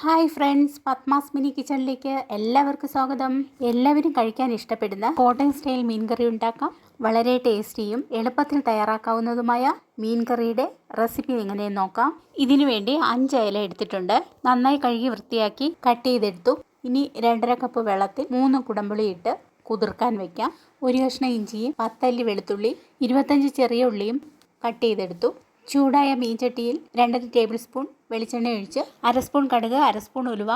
Hi friends Padmas mini കിച്ചണിലേക്ക് എല്ലാവർക്കും സ്വാഗതം. എല്ലാവരും കഴിക്കാൻ ഇഷ്ടപ്പെടുന്ന കോട്ടയം സ്റ്റൈൽ മീൻ കറി ഉണ്ടാക്കാം. വളരെ ടേസ്റ്റിയും എളുപ്പത്തിൽ തയ്യാറാക്കാവുന്നതുമായ മീൻ കറിയുടെ റെസിപ്പി എങ്ങനെയെന്ന് നോക്കാം. ഇതിനു വേണ്ടി അഞ്ച് ഇല എടുത്തിട്ടുണ്ട്. നന്നായി കഴുകി വൃത്തിയാക്കി കട്ട് ചെയ്തെടുത്തു. ഇനി രണ്ടര കപ്പ് വെള്ളത്തിൽ മൂന്ന് കുടമ്പുളി ഇട്ട് കുതിർക്കാൻ വെക്കാം. ഒരു കഷ്ണം ഇഞ്ചിയും പത്തല്ലി വെളുത്തുള്ളി ഇരുപത്തഞ്ച് ചെറിയ ഉള്ളിയും കട്ട് ചെയ്തെടുത്തു. ചൂടായ മീൻചട്ടിയിൽ രണ്ടര ടേബിൾ സ്പൂൺ വെളിച്ചെണ്ണ ഒഴിച്ച് അര സ്പൂൺ കടുക് അര സ്പൂൺ ഉലുവ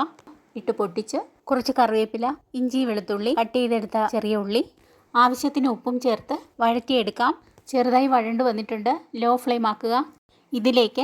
ഇട്ട് പൊട്ടിച്ച് കുറച്ച് കറിവേപ്പില ഇഞ്ചി വെളുത്തുള്ളി കട്ട് ചെയ്തെടുത്ത ചെറിയ ഉള്ളി. ആവശ്യത്തിന് ഉപ്പും ചേർത്ത് വഴറ്റിയെടുക്കാം. ചെറുതായി വഴണ്ടു വന്നിട്ടുണ്ട്. ലോ ഫ്ലെയിം ആക്കുക. ഇതിലേക്ക്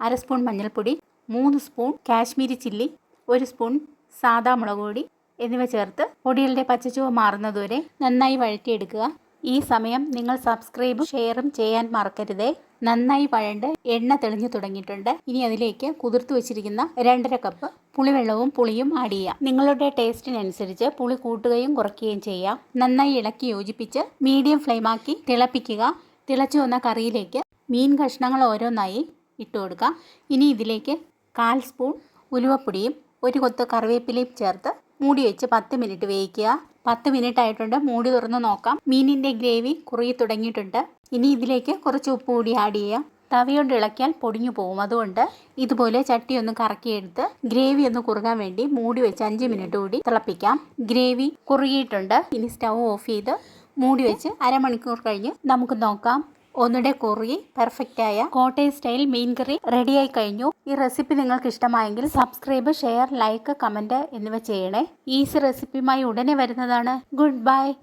അര സ്പൂൺ മഞ്ഞൾപ്പൊടി മൂന്ന് സ്പൂൺ കാശ്മീരി ചില്ലി ഒരു സ്പൂൺ സാദാ മുളക് പൊടി എന്നിവ ചേർത്ത് പൊടികളുടെ പച്ചച്ചുവ മാറുന്നതുവരെ നന്നായി വഴറ്റിയെടുക്കുക. ഈ സമയം നിങ്ങൾ സബ്സ്ക്രൈബും ഷെയറും ചെയ്യാൻ മറക്കരുതേ. നന്നായി വഴണ്ട് എണ്ണ തെളിഞ്ഞു തുടങ്ങിയിട്ടുണ്ട്. ഇനി അതിലേക്ക് കുതിർത്ത് വെച്ചിരിക്കുന്ന രണ്ടര കപ്പ് പുളിവെള്ളവും പുളിയും ആഡ് ചെയ്യാം. നിങ്ങളുടെ ടേസ്റ്റിനനുസരിച്ച് പുളി കൂട്ടുകയും കുറയ്ക്കുകയും ചെയ്യാം. നന്നായി ഇളക്കി യോജിപ്പിച്ച് മീഡിയം ഫ്ലെയിമാക്കി തിളപ്പിക്കുക. തിളച്ചു വന്ന കറിയിലേക്ക് മീൻ കഷ്ണങ്ങൾ ഓരോന്നായി ഇട്ടു കൊടുക്കാം ഇനി ഇതിലേക്ക് കാൽ സ്പൂൺ ഉലുവപ്പൊടിയും ഒരു കൊത്ത് കറിവേപ്പിലയും ചേർത്ത് മൂടി വെച്ച് പത്ത് മിനിറ്റ് വേവിക്കുക. പത്ത് മിനിറ്റ് ആയിട്ടുണ്ട് മൂടി തുറന്ന് നോക്കാം. മീനിന്റെ ഗ്രേവി കുറുകി തുടങ്ങിയിട്ടുണ്ട്. ഇനി ഇതിലേക്ക് കുറച്ച് ഉപ്പ് കൂടി ആഡ് ചെയ്യാം. തവയൊണ്ട് ഇളക്കിയാൽ പൊടിഞ്ഞു പോകും അതുകൊണ്ട് ഇതുപോലെ ചട്ടി ഒന്ന് കറക്കിയെടുത്ത് ഗ്രേവി ഒന്ന് കുറുകാൻ വേണ്ടി മൂടി വെച്ച് അഞ്ച് മിനിറ്റ് കൂടി തിളപ്പിക്കാം. ഗ്രേവി കുറുകിയിട്ടുണ്ട്. ഇനി സ്റ്റൗ ഓഫ് ചെയ്ത് മൂടി വെച്ച് അരമണിക്കൂർ കഴിഞ്ഞ് നമുക്ക് നോക്കാം. ഒന്നുകൂടെ കുറുകി പെർഫെക്റ്റ് ആയ കോട്ടയം സ്റ്റൈൽ മീൻ കറി റെഡിയായി കഴിഞ്ഞു. ഈ റെസിപ്പി നിങ്ങൾക്ക് ഇഷ്ടമായെങ്കിൽ സബ്സ്ക്രൈബ് ഷെയർ ലൈക്ക് കമന്റ് എന്നിവ ചെയ്യണേ. ഈസി റെസിപ്പിയുമായി ഉടനെ വരുന്നതാണ്. Good bye